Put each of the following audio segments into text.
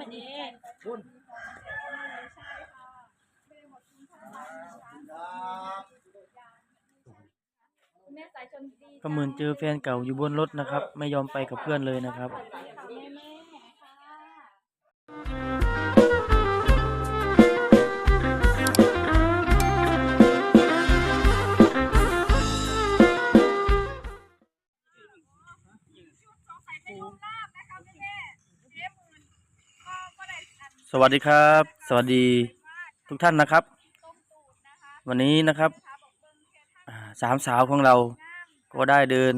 มันเองคุณคุณแม่สายชนดีก็เหมือนเจอแฟนเก่าอยู่บนรถนะครับ ไม่ยอมไปกับเพื่อนเลยนะครับ สวัสดีครับ สวัสดีทุกท่านนะครับ วันนี้นะครับสามสาวของเราก็ได้เดิน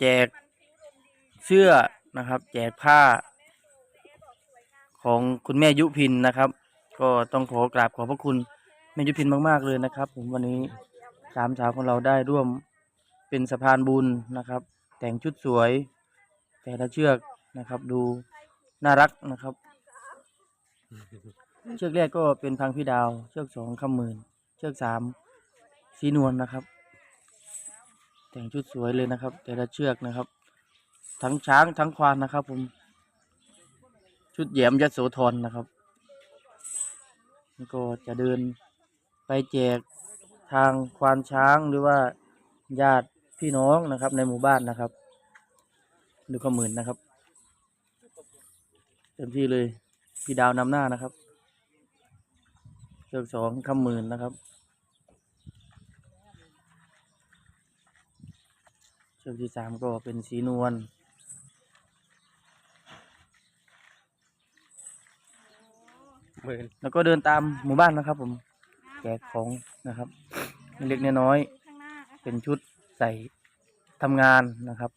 แจกเสื้อนะครับ แจกผ้า ของคุณแม่ยุพินนะครับ ก็ต้องขอกราบขอบพระคุณแม่ยุพินมากๆเลยนะครับ ผมวันนี้สามสาวของเราได้ร่วมเป็นสะพานบุญนะครับ แต่งชุดสวย แต่ละเชือกนะครับ ดูน่ารักนะครับ เชือกแรกก็เป็นพังพี่ดาว เชือกสองคำหมื่น เชือกสามสีนวลนะครับ แต่งชุดสวยเลยนะครับ แต่ละเชือกนะครับ ทั้งช้างทั้งควานนะครับ ผม ชุดแยมยโสธรนะครับก็จะเดินไปแจกทางควานช้างหรือว่าญาติพี่น้องนะครับ ในหมู่บ้านนะครับดูข้อมื่นนะครับ เต็มที่เลย พี่ดาวนำหน้านะครับเชือกสองคำหมื่นนะครับเชือกที่สามก็เป็นสีนวลหมื่นแล้วก็เดินตามหมู่บ้านนะครับ ผมแจกของนะครับ เล็กๆน้อยข้างหน้านะคะๆเป็นชุดใส่ทำงานนะครับ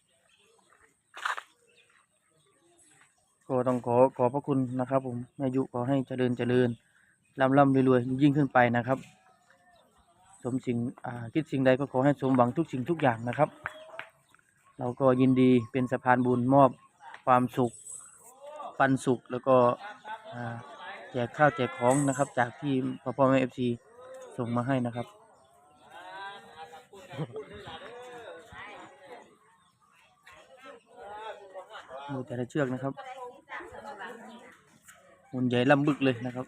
ก็ต้องขอขอบพระคุณนะครับ ผมแม่ยุขอให้เจริญเจริญร่ำร่ำรวยๆยิ่งขึ้นไปนะครับ สมสิ่งคิดสิ่งใดก็ขอให้สมหวังทุกสิ่งทุกอย่างนะครับ เราก็ยินดีเป็นสะพานบุญมอบความสุขปันสุขแล้วก็แจกข้าวแจกของนะครับ จากที่พ่อพ่อแม่เอฟซีส่งมาให้นะครับดูแต่ละเชือกนะครับ หุ่นใหญ่ลำบึกเลยนะครับ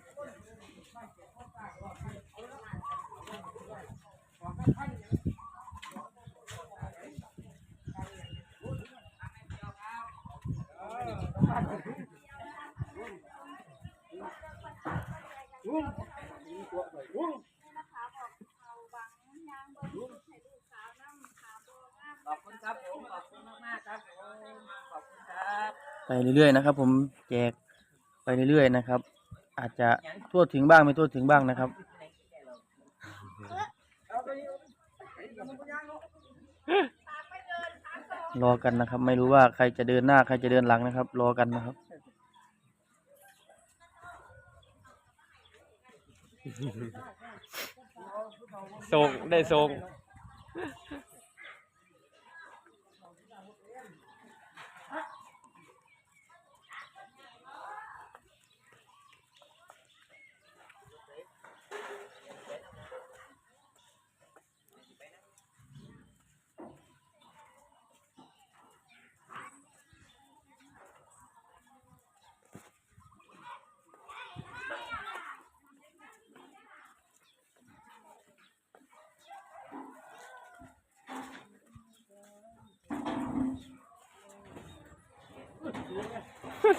ขอบคุณครับผมขอบคุณมากๆครับผมขอบคุณครับ ไปเรื่อยๆนะครับ ผมแจก ไปเรื่อยๆนะครับ อาจจะทั่วถึงบ้างไม่ทั่วถึงบ้างนะครับ รอกันนะครับ ไม่รู้ว่าใครจะเดินหน้าใครจะเดินหลังนะครับ รอกันนะครับส่งได้ส่ง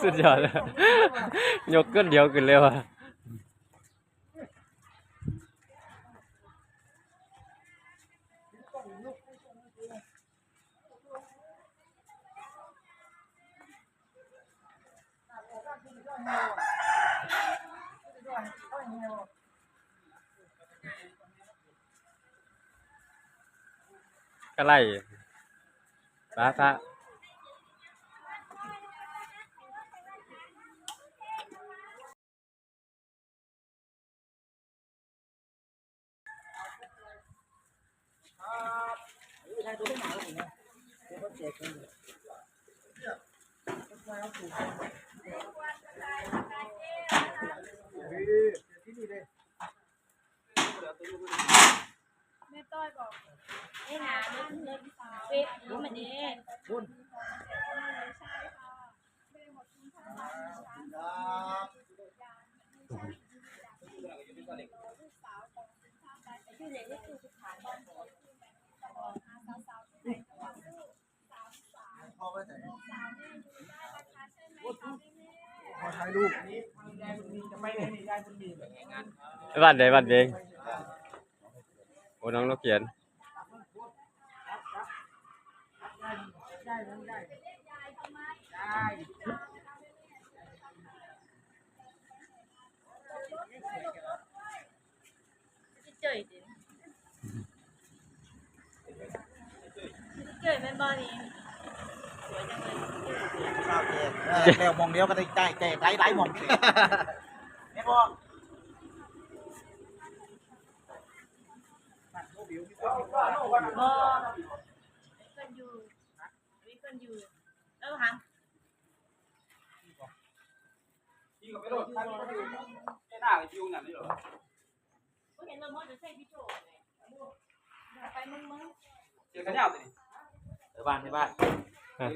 สุดยอดเลยยกขึ้นเดียวขึ้นเร็วอะก็ไล่ป้าป้า แม่ต้อยบอกไอ้หนาเนี่ยเงินเฟซหนูมัเอที่ค่ด้คุณาทางก ไว้ตขอถ่ายรูดียาบัตรเดียายค้ใดบ้านเดงโอ้น้องนกเขียนได้ได้ได้เจ๋ยดเจ๋ยแม่บ้านนี้ เออแล้วมองเดียวก็ได้ใจแจกหลายหลายๆมองสิเห็นบ่บอมีคนอยู่มีคนอยู่แล้วหังยิงกับไปโดดใครมันอยู่แค่หน้ากับยิวนั่นนี่เหรอกูเห็นเราหมดจะใส่พี่โจไปมึงมึงเจอกันยาวสิเออบ้านที่บ้านเจอกันยาวนะ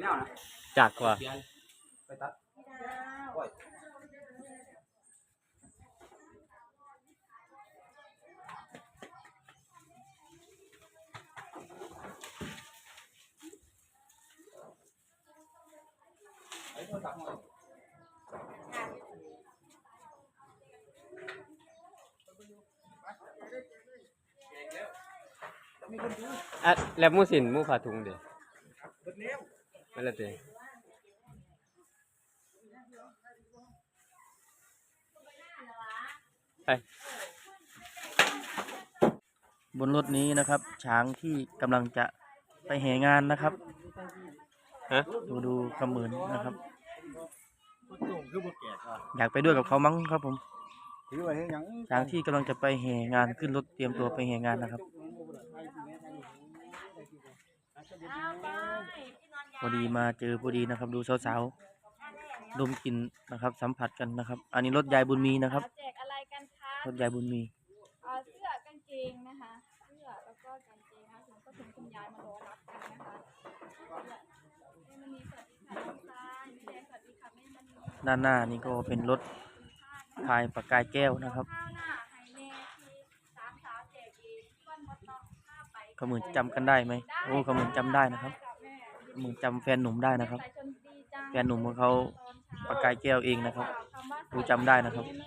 จักว่าไปตัดอะแล้วหมูสินหมูผาทุงเด้ นั่นแหละเด้ไปบนรถนี้นะครับ ช้างที่กำลังจะไปแห่งานนะครับ ฮะดูดูขมือนนะครับตุ่มคือบ่แก่ก็อยากไปด้วยกับเขามั้งครับผมถือไว้ให้หยังช้างที่กำลังจะไปแห่งานขึ้นรถเตรียมตัวไปแห่งานนะครับ พอดีมาเจอพอดีนะครับ ดูสาวๆดมกลิ่นนะครับ สัมผัสกันนะครับ อันนี้รถยายบุญมีนะครับแจกอะไรกันคะรถยายบุญมีเอ่อเสื้อกางเกงนะคะเสื้อแล้วก็กางเกงนะคะถึงก็ถึงคุณยายมารอรับกันนะคะแม่มณีสวัสดีค่ะน้องชายแม่แดงสวัสดีค่ะแม่มณีด้านหน้านี่ก็เป็นรถพายปากกายแก้วนะครับ ข้าวหน้าไฮเน่ที่สามสาวแจกเองก้อนมดเนาะห้าไป ขมือนจำกันได้ไหมโอ้ขมือนจำได้นะครับข มือนจำแฟนหนุ่มได้นะครับ แฟนหนุ่มของเขาปากกายแก้วเองนะครับดูจำได้นะครับ แม่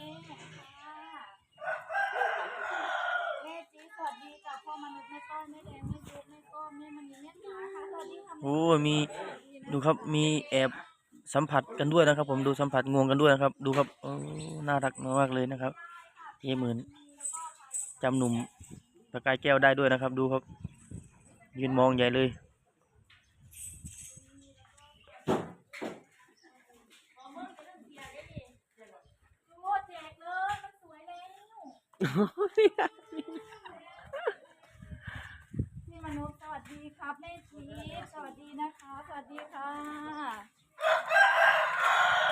แม่จีสวัสดีจากพ่อมนุษย์แม่ก้อยแม่แดงแม่ยุบแม่ก้อนแม่มณีแม่ขาค่ะสวัสดีค่ะโอ้มีดูครับมีแอบสัมผัสกันด้วยนะครับ ผมดูสัมผัสงวงกันด้วยนะครับ ดูครับโอ้น่ารักมากเลยนะครับเยเหมือนจำหนุ่มปากกายแก้วได้ด้วยนะครับ ดูครับ ยืนมองใหญ่เลย โอ้แจกเลยมันสวยแล้ว พี่มนุษย์สวัสดีครับแม่จีสวัสดีนะคะ สวัสดีค่ะ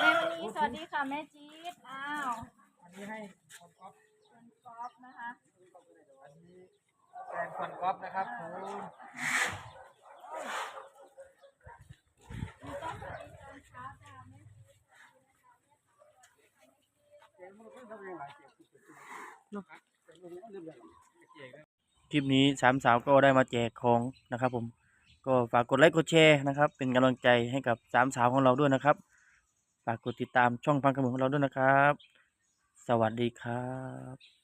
แม่มณีสวัสดีค่ะแม่จี๊ดอ้าวอันนี้ให้คนก๊อฟคนก๊อฟนะคะอันนี้แฟนคนก๊อฟนะครับคุณ มีก็สวัสดีตอนเช้าจ้าแม่ คลิปนี้สามสาวก็ได้มาแจกของนะครับ ผมก็ฝากกดไลค์กดแชร์นะครับ เป็นกำลังใจให้กับสามสาวของเราด้วยนะครับ ฝากกดติดตามช่องพังกระหมือของเราด้วยนะครับ สวัสดีครับ